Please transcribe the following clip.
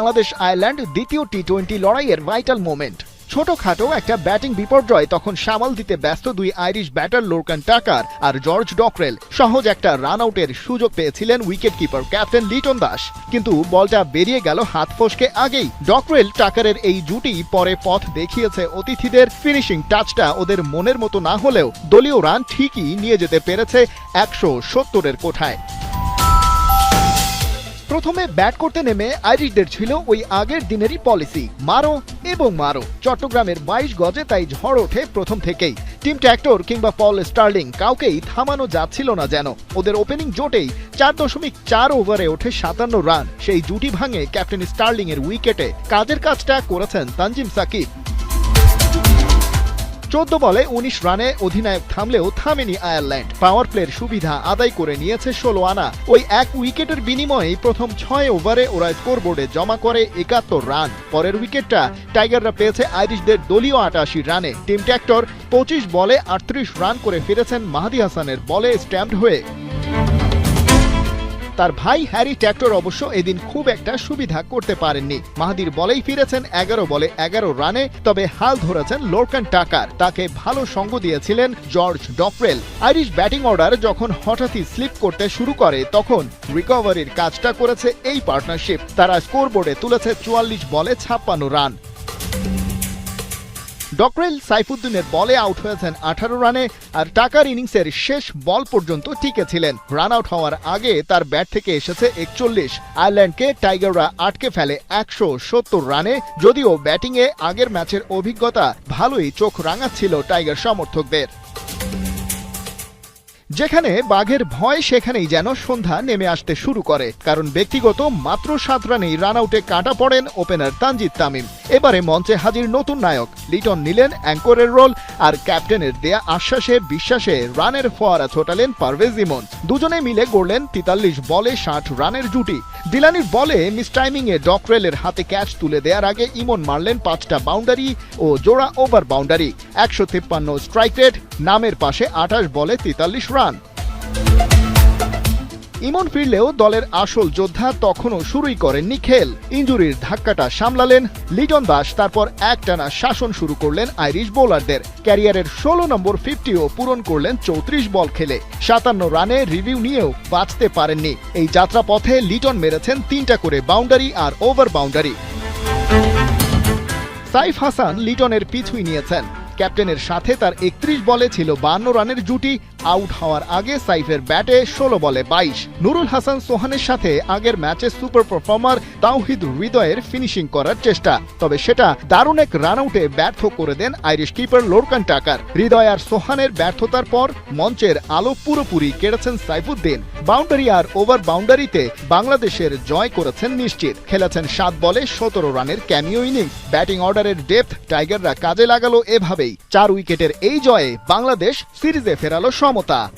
Bangladesh Ireland দ্বিতীয় T twenty লড়াইয়ের vital moment ছোটখাটো একটা ব্যাটিং বিপর্যয় তখন সামাল দিতে ব্যস্ত দুই আইরিশ ব্যাটার লোরকান টাকার আর জর্জ ডকরেল সহজ একটা রান আউটের সুযোগ পেয়েছিলেন wicket keeper captain Liton Das. কিন্তু বলটা বেরিয়ে গেল হাত ফসকে আগেই। ডকরেল টাকারের এই জুটি পরে পথ দেখিয়েছে অতিথিদের। ফিনিশিং টাচটা ওদের মনের মতো না হলেও দলীয় রান ঠিকই নিয়ে যেতে পেরেছে একশো সত্তরের কোঠায়। প্রথমে ব্যাট করতে নেমে আইরিশদের ছিল ওই আগের দিনেরই পলিসি, মারো এবং মারো। চট্টগ্রামের বাইশ গজে তাই ঝড় ওঠে প্রথম থেকেই। টিম ট্র্যাক্টর কিংবা পল স্টার্লিং কাউকেই থামানো যাচ্ছিল না যেন। ওদের ওপেনিং জোটেই চার দশমিক চার ওভারে ওঠে সাতান্ন রান। সেই জুটি ভাঙে ক্যাপ্টেন স্টার্লিং এর উইকেটে। কাজের কাজটা করেছেন তানজিম সাকিব। চোদ্দ বলে উনিশ রানে অধিনায়ক থামলেও থামেনি আয়ারল্যান্ড। পাওয়ার প্লের সুবিধা আদায় করে নিয়েছে ষোলো আনা। ওই এক উইকেটের বিনিময়ে প্রথম ছয় ওভারে ওরা স্কোরবোর্ডে জমা করে একাত্তর রান। পরের উইকেটটা টাইগাররা পেয়েছে আইরিশদের দলীয় আটাশি রানে। টিম ট্যাক্টর পঁচিশ বলে আটত্রিশ রান করে ফিরেছেন মাহাদি হাসানের বলে স্ট্যাম্পড হয়ে। তার ভাই হ্যারি ট্যাক্টর অবশ্য এদিন খুব একটা সুবিধা করতে পারেননি। মাহাদির বলেই ফিরেছেন এগারো বলে এগারো রানে, তবে হাল ধরেছেন লোরকান টাকার। তাকে ভালো সঙ্গ দিয়েছিলেন George Dockrell. Irish batting order যখন হঠাৎই স্লিপ করতে শুরু করে, তখন রিকভারির কাজটা করেছে এই পার্টনারশিপ। তারা স্কোরবোর্ডে তুলেছে চুয়াল্লিশ বলে ছাপ্পান্ন রান। ডকরেল সাইফুদ্দিনের বলে আউট হয়েছেন আঠারো রানে আর টাকার ইনিংসের শেষ বল পর্যন্ত টিকে ছিলেন। রান আউট হওয়ার আগে তার ব্যাট থেকে এসেছে একচল্লিশ। আয়ারল্যান্ডকে টাইগাররা আটকে ফেলে একশো সত্তর রানে, যদিও ব্যাটিংয়ে আগের ম্যাচের অভিজ্ঞতা ভালোই চোখ রাঙাচ্ছিল টাইগার সমর্থকদের। যেখানে বাঘের ভয় সেখানেই যেন সন্ধ্যা নেমে আসতে শুরু করে, কারণ ব্যক্তিগত মাত্র সাত রানেই রান আউটে কাটা পড়েন ওপেনার তানজিদ তামিম। এবারে মঞ্চে হাজির নতুন নায়ক, লিটন নিলেন অ্যাঙ্করের রোল, আর ক্যাপ্টেনের দেয়া আশ্বাসে, বিশ্বাসে রানের ফোয়ারা ছোটালেন পারভেজ ইমন। দুজনে মিলে গড়লেন তেতাল্লিশ বলে ষাট রানের জুটি। দিলানির বলে মিসটাইমিং এ ডকরেলের হাতে ক্যাচ তুলে দেওয়ার আগে ইমন মারলেন পাঁচটা বাউন্ডারি ও জোড়া ওভার বাউন্ডারি। একশো তিপ্পান্ন স্ট্রাইক রেট নামের পাশে আঠাশ বলে তেতাল্লিশ রান ইমন ফিরলেও দলের আসল যোদ্ধা তখনও শুরুই করেননি খেল। ইঞ্জুরির ধাক্কাটা সামলালেন লিটন দাস, তারপর একটানা শাসন শুরু করলেন আইরিশ বোলারদের। ক্যারিয়ারের ষোলো নম্বর ফিফটিও পূরণ করলেন চৌত্রিশ বল খেলে। সাতান্ন রানে রিভিউ নিয়েও বাঁচতে পারেননি। এই যাত্রাপথে লিটন মেরেছেন তিনটা করে বাউন্ডারি আর ওভার বাউন্ডারি সাইফ হাসান লিটনের পিছুই নিয়েছেন। ক্যাপ্টেনের সাথে তার একত্রিশ বলে ছিল বান্ন রানের জুটি আউট হওয়ার আগে সাইফের ব্যাটে ষোলো বলে বাইশ। নুরুল হাসান সোহানের সাথে আগের ম্যাচে সুপার পারফর্মার তাওহিদ হৃদয়ের ফিনিশিং করার চেষ্টা, তবে সেটা দারুণ এক রান আউটে ব্যর্থ করে দেন আইরিশ কিপার লোরকান টাকার। হৃদয় আর সোহানের ব্যর্থতার পর মঞ্চের আলো পুরোপুরি কেড়েছেন সাইফুদ্দিন। বাউন্ডারি আর ওভার বাউন্ডারিতে বাংলাদেশের জয় করেছেন নিশ্চিত। খেলেছেন সাত বলে সতেরো রানের ক্যামিও ইনিংস। ব্যাটিং অর্ডারের ডেপথ টাইগাররা কাজে লাগালো এভাবেই। চার উইকেটের এই জয়ে বাংলাদেশ সিরিজে ফেরালো calmo, tá?